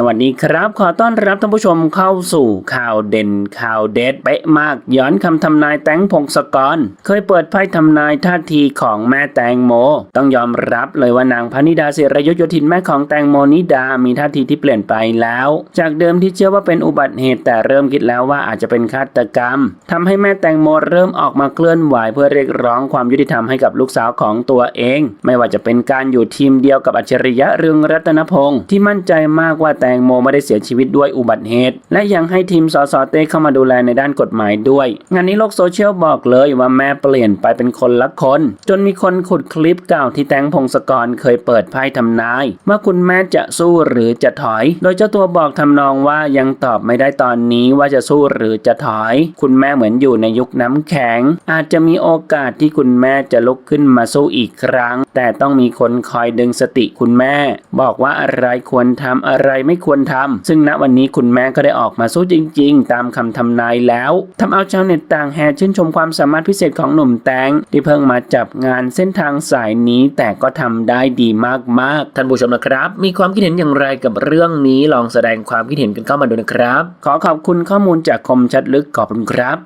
สวัสดีครับ ขอต้อนรับท่านผู้ชมเข้าสู่ข่าวเด่นข่าวเด็ดเป๊ะมาก ย้อนคำทำนายแตงพงศกร เคยเปิดไพ่ทำนายท่าทีของแม่แตงโม ต้องยอมรับเลยว่านางพนิดาเสรยุทธโยธินแม่ของแตงโมนิดามีท่าทีที่เปลี่ยนไปแล้ว จากเดิมที่เชื่อว่าเป็นอุบัติเหตุแต่เริ่มคิดแล้วว่าอาจจะเป็นฆาตกรรมทำให้แม่แตงโมเริ่มออกมาเคลื่อนไหวเพื่อเรียกร้องความยุติธรรมให้กับลูกสาวของตัวเอง ไม่ว่าจะเป็นการอยู่ทีมเดียวกับอัจฉริยะเรืองรัตนพงศ์ที่มั่นใจมากว่าแตงโมไม่ได้เสียชีวิตด้วยอุบัติเหตุ และยังให้ทีมสสเต้เข้ามาดูแลในด้านกฎหมายด้วย งานนี้โลกโซเชียลบอกเลยว่าแม่เปลี่ยนไปเป็นคนละคน จนมีคนขุดคลิปเก่าที่แตงพงศกรเคยเปิดไพ่ทำนายว่าคุณแม่จะสู้หรือจะถอย โดยเจ้าตัวบอกทำนองว่ายังตอบไม่ได้ตอนนี้ว่าจะสู้หรือจะถอย คุณแม่เหมือนอยู่ในยุคน้ำแข็ง อาจจะมีโอกาสที่คุณแม่จะลุกขึ้นมาสู้อีกครั้ง แต่ต้องมีคนคอยดึงสติคุณแม่ บอกว่าอะไรควรทำอะไรไม่ควรทำซึ่งณวันนี้คุณแม่ก็ได้ออกมาสู้จริง ๆ ตามคำทำนายแล้วทำเอาชาวเน็ตต่างแห่ชื่นชมความสามารถพิเศษของหนุ่มแตงที่เพิ่งมาจับงานเส้นทางสายนี้แต่ก็ทำได้ดีมากๆท่านผู้ชมนะครับ มีความคิดเห็นอย่างไรกับเรื่องนี้ลองแสดงความคิดเห็นกันเข้ามาดูนะครับ ขอขอบคุณข้อมูลจากคมชัดลึกขอบคุณครับ